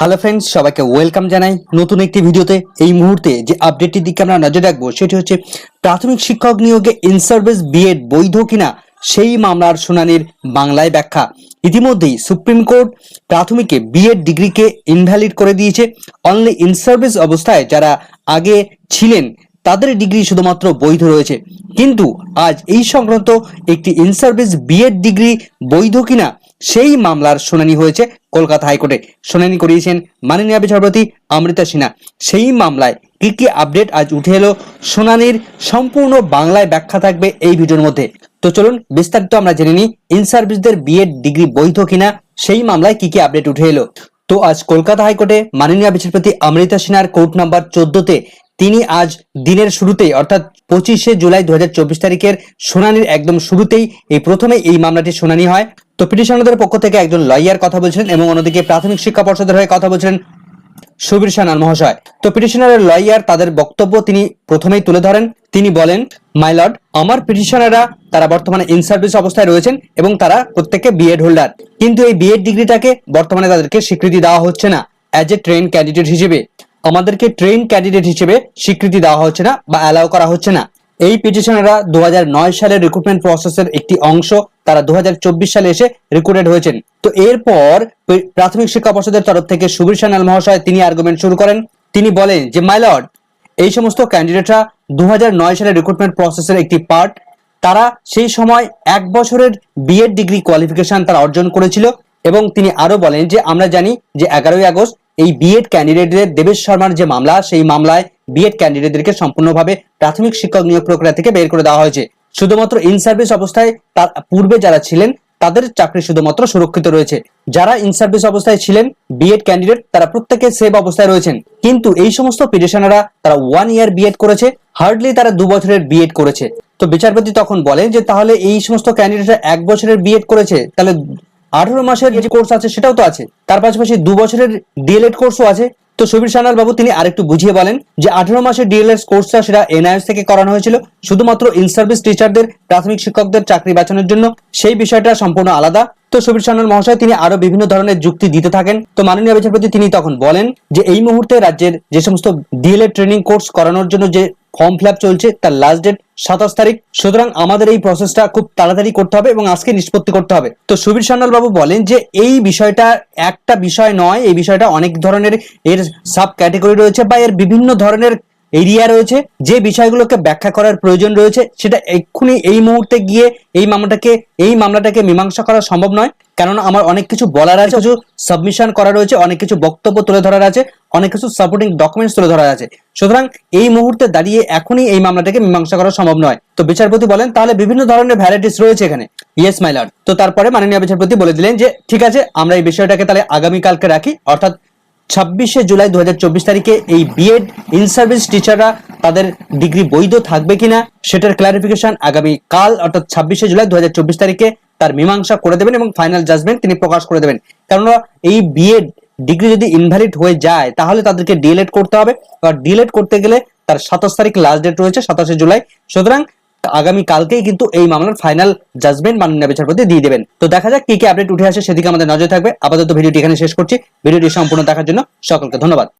Hello friends সবাইকে welcome জানাই নতুন একটি ভিডিওতে। এই মুহূর্তে যে আপডেটটির দিকে আমরা নজর রাখব, সেটি হচ্ছে প্রাথমিক শিক্ষক নিয়োগে ইন সার্ভিস বিএড বৈধ কিনা সেই মামলার শুনানির বাংলায় ব্যাখ্যা। ইতিমধ্যেই সুপ্রিম কোর্ট প্রাথমিকে বিএড ডিগ্রিকে ইনভ্যালিড করে দিয়েছে। অনলি ইন সার্ভিস অবস্থায় যারা আগে ছিলেন, তাদের ডিগ্রি শুধুমাত্র বৈধ রয়েছে। কিন্তু আজ এই সংক্রান্ত একটি ইন সার্ভিস বিএড ডিগ্রি বৈধ কিনা সেই মামলার শুনানি হয়েছে কলকাতা হাইকোর্টে। শুনানি করিয়েছেন মাননীয় বিচারপতি অমৃতা সিনহা। সেই মামলায় কি কি আপডেট আজ উঠে এলো শুনানির সম্পূর্ণ বাংলায় ব্যাখ্যা থাকবে এই ভিডিওর মধ্যে। তো চলুন, বিস্তারিত আমরা জেনে নিই, ইন সার্ভিসদের বিএড ডিগ্রি বৈধ কিনা, সেই মামলায় কি কি আপডেট উঠে এলো। তো আজ কলকাতা হাইকোর্টে মাননীয় বিচারপতি অমৃতা সিনহার কোর্ট নাম্বার চোদ্দতে তিনি আজ দিনের শুরুতেই, অর্থাৎ পঁচিশে জুলাই দুহাজার চব্বিশ তারিখের শুনানির একদম শুরুতেই এই প্রথমে এই মামলাটি শুনানি হয়। তো পিটিশনারদের পক্ষ থেকে একজন লয়ার কথা বলছিলেন এবং অন্যদিকে প্রাথমিক শিক্ষা পর্ষদের হয়ে কথা বলছিলেন সুবীর সানাল মহাশয়। তো পিটিশনারের লয়ার তাদের বক্তব্য তিনি প্রথমেই তুলে ধরেন। তিনি বলেন, মাই লর্ড, আমার পিটিশনাররা তারা বর্তমানে ইন সার্ভিস অবস্থায় রয়েছেন এবং তারা প্রত্যেকে বিএড হোল্ডার। কিন্তু এই বিএড ডিগ্রিটাকে বর্তমানে তাদেরকে স্বীকৃতি দেওয়া হচ্ছে না, অ্যাজ এ ট্রেন ক্যান্ডিডেট হিসেবে। আমাদেরকে ট্রেন ক্যান্ডিডেট হিসেবে স্বীকৃতি দেওয়া হচ্ছে না বা অ্যালাউ করা হচ্ছে না। এই পিটিশনাররা দু সালের রিক্রুটমেন্ট প্রসেসের একটি অংশ, তারা দুহাজার চব্বিশ সালে এসে রিক্রুটেড হয়েছেন। তো এরপর প্রাথমিক শিক্ষা পর্ষদের তরফ থেকে সুবীর সান্যাল মহাশয় তিনি আর্গুমেন্ট শুরু করেন। তিনি বলেন যে মাই লর্ড এই সমস্ত ক্যান্ডিডেটরা দু সালের রিক্রুটমেন্ট প্রসেসের একটি পার্ট তারা সেই সময় এক বছরের বিএড ডিগ্রি কোয়ালিফিকেশন তারা অর্জন করেছিল। এবং তিনি আরও বলেন যে, আমরা জানি যে এগারোই আগস্ট এই বিএড ক্যান্ডিডেটদের দেবেশ শর্মার যে মামলা, সেই মামলায় বিএড ক্যান্ডিডেটদেরকে সম্পূর্ণভাবে প্রাথমিক শিক্ষক নিয়োগ প্রক্রিয়া থেকে বের করে দেওয়া হয়েছে। শুধুমাত্র ইন সার্ভিস অবস্থায় তার, পূর্বে যারা ছিলেন, তাদের চাকরি শুধুমাত্র সুরক্ষিত রয়েছে। যারা ইন সার্ভিস অবস্থায় ছিলেন বিএড ক্যান্ডিডেট তারা প্রত্যেকে সেভ অবস্থায় রয়েছেন। কিন্তু এই সমস্ত পিটিশনাররা তারা ওয়ান ইয়ার বিএড করেছে হার্ডলি তারা দু বছরের বিএড করেছে। তো বিচারপতি তখন বলেন যে, তাহলে এই সমস্ত ক্যান্ডিডেটরা এক বছরের বিএড করেছে, তাহলে আঠারো মাসের যে কোর্স আছে সেটাও তো আছে। তার পাশাপাশি দু বছরের ডিএলএড কোর্সও আছে। তো সুবীর সান্যাল বাবু, তিনি আরেকটু বুঝিয়ে বলেন যে আঠারো মাসের ডিএলএস কোর্সটা সেটা এনআইএস থেকে করানো হয়েছিল শুধুমাত্র ইন সার্ভিস টিচারদের প্রাথমিক শিক্ষকদের চাকরি বাঁচানোর জন্য। সেই বিষয়টা সম্পূর্ণ আলাদা। তো সুবীর সান্যাল মহাশয়, তিনি আরও বিভিন্ন ধরনের যুক্তি দিতে থাকেন। তো মাননীয় বিচারপতি তিনি তখন বলেন যে এই মুহূর্তে রাজ্যের যে সমস্ত ডিএলএড ট্রেনিং কোর্স করানোর জন্য যে ফর্ম ফিল চলছে, তার লাস্ট ডেট সাতাশ তারিখ। সুতরাং আমাদের এই প্রসেসটা খুব তাড়াতাড়ি করতে হবে এবং আজকে নিষ্পত্তি করতে হবে। তো সুবীর সান্যাল বাবু বলেন যে, এই বিষয়টা একটা বিষয় নয়, এই বিষয়টা অনেক ধরনের এর সাব ক্যাটেগরি রয়েছে বা এর বিভিন্ন ধরনের এরিয়া রয়েছে। যে বিষয়গুলোকে ব্যাখ্যা করার প্রয়োজন রয়েছে, সেটা এক্ষুনি এই মুহূর্তে গিয়ে এই মামলাটাকে এই মামলাটাকে মীমাংসা করা সম্ভব নয়। কেননা আমার অনেক কিছু বলার আছে, কিছু সাবমিশন করা রয়েছে, অনেক কিছু বক্তব্য তুলে ধরার আছে। অনেক কিছু সাপোর্টিং ডকুমেন্টস তুলে ধরা আছে। সুতরাং এই মুহূর্তে দাঁড়িয়ে এখনই এই মামলাটাকে মীমাংসা করা সম্ভব নয়। তো বিচারপতি বলেন, তাহলে বিভিন্ন ধরনের ভ্যারাইটিস রয়েছে এখানে। ইয়েস মাই লর্ড তো তারপরে মাননীয় বিচারপতি বলে দিলেন যে, ঠিক আছে, আমরা এই বিষয়টাকে তাহলে আগামীকালকে রাখি। অর্থাৎ ছাব্বিশে জুলাই দুই হাজার চব্বিশ তারিখে এই বিএড ইন সার্ভিস টিচাররা তাদের ডিগ্রি বৈধ থাকবে কিনা, সেটার ক্লারিফিকেশন আগামী কাল অর্থাৎ ছাব্বিশে জুলাই দুই হাজার চব্বিশ তারিখে তার মীমাংসা করে দেবেন এবং ফাইনাল জাজমেন্ট তিনি প্রকাশ করে দেবেন। কেননা এই বিএড ডিগ্রি যদি ইনভ্যালিড হয়ে যায়, তাহলে তাদেরকে ডিএলএড করতে হবে। আর ডিএলএড করতে গেলে তার সাতাশ তারিখ লাস্ট ডেট রয়েছে, সাতাশে জুলাই। সুতরাং আগামী কালকেই কিন্তু এই মামলার ফাইনাল জাজমেন্ট মাননীয় বিচারপতি দিয়ে দেবেন। তো দেখা যাক কি কি আপডেট উঠে আসে, সেদিকে আমাদের নজর থাকবে। আপাতত ভিডিওটি এখানে শেষ করছি। ভিডিওটি সম্পূর্ণ দেখার জন্য সকলকে ধন্যবাদ।